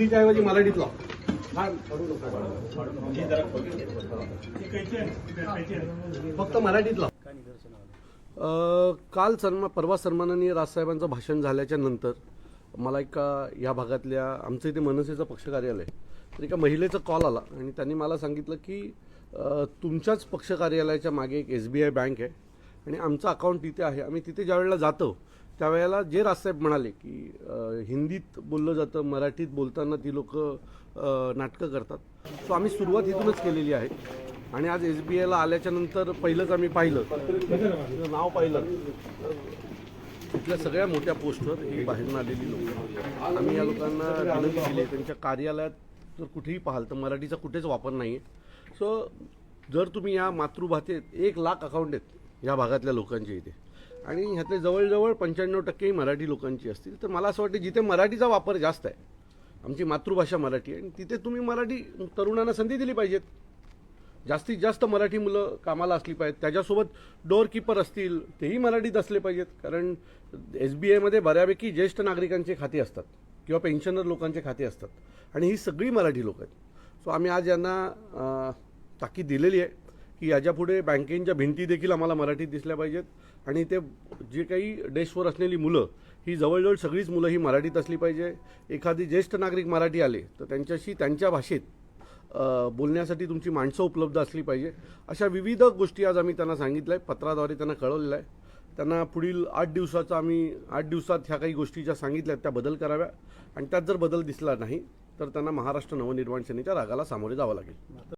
हिंदीच्या ऐवजी मराठीत लाव फक्त मराठीत लाव. काल सन्मा परवा सन्माननीय राजसाहेबांचं भाषण झाल्याच्यानंतर मला एका या भागातल्या आमचं इथे मनसेचं पक्ष कार्यालय तर एका महिलेचा कॉल आला आणि त्यांनी मला सांगितलं की तुमच्याच पक्ष कार्यालयाच्या मागे एक एस बी आय बँक आहे आणि आमचं अकाउंट तिथे आहे. आम्ही तिथे ज्या वेळेला जातो त्यावेळेला जे राजसाहेब म्हणाले की हिंदीत बोललं जातं मराठीत बोलताना ती लोक नाटकं करतात. सो आम्ही सुरुवात इथूनच केलेली आहे. आणि आज एस बी आयला आल्याच्यानंतर पहिलंच आम्ही पाहिलं. नाव पाहिलं. तिथल्या सगळ्या मोठ्या पोस्टवर ही बाहेरून आलेली लोक. आम्ही या लोकांना विनंती केली. आहे, त्यांच्या कार्यालयात जर कुठेही पाहाल तर मराठीचा कुठेच वापर नाही आहे सो जर तुम्ही या मातृभाषेत एक लाख अकाउंट आहेत या भागातल्या लोकांच्या इथे आणि ह्यातले जवळजवळ पंच्याण्णव टक्के मराठी लोकांची असतील. तर मला असं वाटतं जिथे मराठीचा वापर जास्त आहे आमची मातृभाषा मराठी आहे आणि तिथे तुम्ही मराठी तरुणांना संधी दिली पाहिजेत. जास्तीत जास्त मराठी मुलं कामाला असली पाहिजेत. त्याच्यासोबत डोअरकीपर असतील तेही मराठीत असले पाहिजेत. कारण एस बी आयमध्ये बऱ्यापैकी ज्येष्ठ नागरिकांचे खाते असतात किंवा पेन्शनर लोकांचे खाते असतात. आणि ही सगळी मराठी लोक आहेत. सो आम्ही आज यांना ताकीद दिलेली आहे. की याच्यापुढे बँकेच्या भिंती देखील आम्हाला मराठीत दिसल्या पाहिजेत. आणि ते जे काही डेस्कवर असलेली मुलं ही जवळजवळ सगळीच मुलं ही मराठीत असली पाहिजे. एखादी ज्येष्ठ नागरिक मराठी आले तर त्यांच्याशी त्यांच्या भाषेत बोलण्यासाठी तुमची माणसं उपलब्ध असली पाहिजे. अशा विविध गोष्टी आज आम्ही त्यांना सांगितलं आहे पत्राद्वारे त्यांना कळवलेलं आहे. त्यांना पुढील आठ दिवसाचा आम्ही आठ दिवसात ह्या काही गोष्टी ज्या सांगितल्या आहेत त्या बदल कराव्या. आणि त्यात जर बदल दिसला नाही तर त्यांना महाराष्ट्र नवनिर्माण सेनेच्या रागाला सामोरे जावं लागेल.